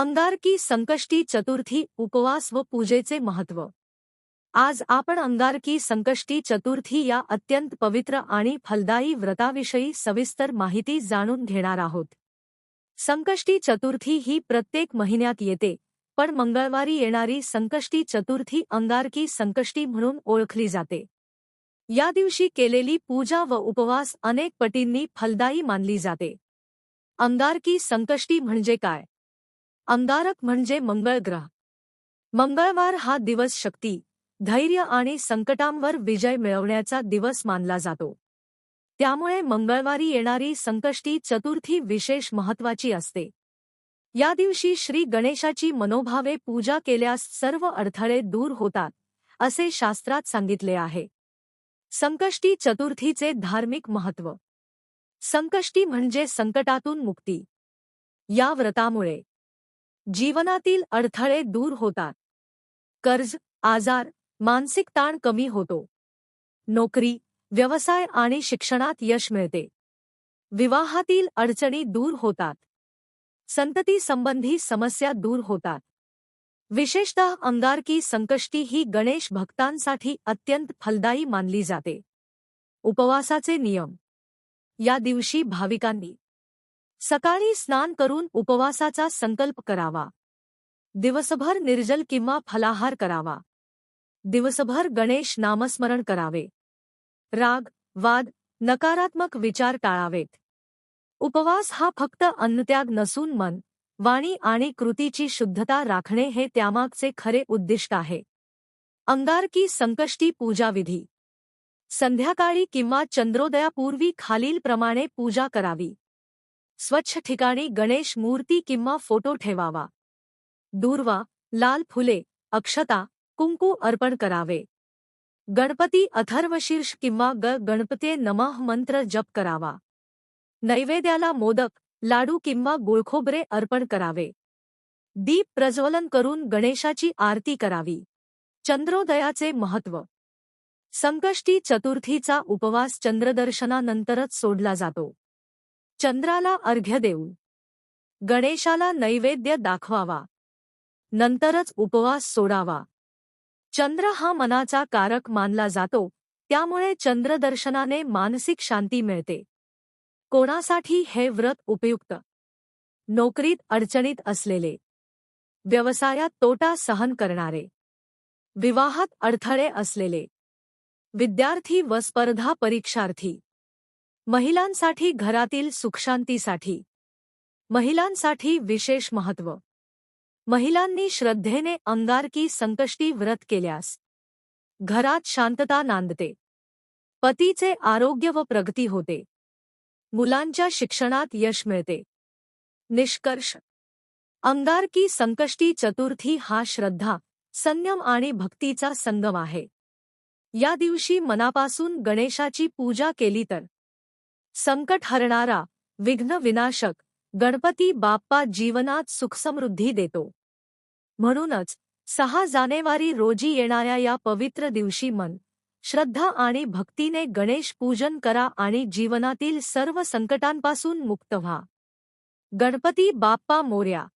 अंगारकी संकष्टी चतुर्थी उपवास व पूजेचे महत्त्व आज आपण अंगारकी संकष्टी चतुर्थी या अत्यंत पवित्र आणि फलदायी व्रताविषयी सविस्तर माहिती जाणून घेणार आहोत. संकष्टी चतुर्थी ही प्रत्येक महिन्यात येते पण मंगळवारी येणारी संकष्टी चतुर्थी अंगारकी संकष्टी म्हणून ओळखली जाते. या दिवशी केलेली पूजा व उपवास अनेक पटींनी फलदायी मानली जाते. अंगारकी संकष्टी म्हणजे काय? अंगारक म्हणजे मंगळ ग्रह. मंगळवार हा दिवस शक्ती धैर्य आणि संकटांवर विजय मिळवण्याचा दिवस मानला जातो. त्यामुळे मंगळवारी येणारी संकष्टी चतुर्थी विशेष महत्वाची असते. या दिवशी श्री गणेशाची मनोभावे पूजा केल्यास सर्व अडथळे दूर होतात असे शास्त्रात सांगितले आहे. संकष्टी चतुर्थीचे धार्मिक महत्त्व. संकष्टी म्हणजे संकटातून मुक्ती. या व्रतामुळे जीवनातील अडथळे दूर होतात. कर्ज आजार मानसिक ताण कमी होतो. नोकरी व्यवसाय आणि शिक्षणात यश मिळते. विवाहातील अडचणी दूर होतात. संतती संबंधी समस्या दूर होतात. विशेषतः अंगारकी संकष्टी ही गणेश भक्तांसाठी अत्यंत फलदायी मानली जाते. उपवासाचे नियम. या दिवशी भाविकांनी सकाळी स्नान करून उपवासाचा संकल्प करावा. दिवसभर निर्जल किंवा फलाहार करावा. दिवसभर गणेश नामस्मरण करावे. राग वाद नकारात्मक विचार टाळावेत. उपवास हा फक्त अन्नत्याग नसून मन वाणी आणि कृतीची शुद्धता राखणे हे त्यामागचे खरे उद्दिष्ट आहे. अंगारकी संकष्टी पूजाविधी संध्याकाळी किंवा चंद्रोदयापूर्वी खालीलप्रमाणे पूजा करावी. स्वच्छ ठिकाणी गणेश मूर्ती किंवा फोटो ठेवावा. दूर्वा लाल फुले अक्षता कुंकू अर्पण करावे. गणपती अथर्वशीर्ष किंवा ग गणपते नमः मंत्र जप करावा. नैवेद्याला मोदक लाडू किंवा गुळखोबरे अर्पण करावे. दीप प्रज्वलन करून गणेशाची आरती करावी. चंद्रोदयाचे महत्त्व. संकष्टी चतुर्थीचा उपवास चंद्रदर्शनानंतरच सोडला जातो. चंद्राला अर्घ्य देऊन. गणेशाला नैवेद्य दाखवावा. नंतरच उपवास सोडावा. चंद्र हा मनाचा कारक मानला जातो त्यामुळे चंद्रदर्शनाने मानसिक शांती मिळते. कोणासाठी हे व्रत उपयुक्त? नोकरीत अडचणीत असलेले. व्यवसायात तोटा सहन करणारे. विवाहात अडथळे असलेले. विद्यार्थी व स्पर्धा परीक्षार्थी. महिलांसाठी घरातील सुखशांतीसाठी. महिलांसाठी विशेष महत्त्व. महिलांनी श्रद्धेने अंगारकी संकष्टी व्रत केल्यास घरात शांतता नांदते. पतीचे आरोग्य व प्रगती होते. मुलांच्या शिक्षणात यश मिळते. निष्कर्ष. अंगारकी संकष्टी चतुर्थी हा श्रद्धा संयम आणि भक्तीचा संगम आहे. या दिवशी मनापासून गणेशाची पूजा केली तर संकट हरणारा विघ्न विनाशक गणपती बाप्पा जीवनात सुखसमृद्धी देतो. म्हणूनच सहा जानेवारी रोजी येणाऱ्या या पवित्र दिवशी मन श्रद्धा आणि भक्तीने गणेश पूजन करा आणि जीवनातील सर्व संकटांपासून मुक्त व्हा. गणपती बाप्पा मोर्या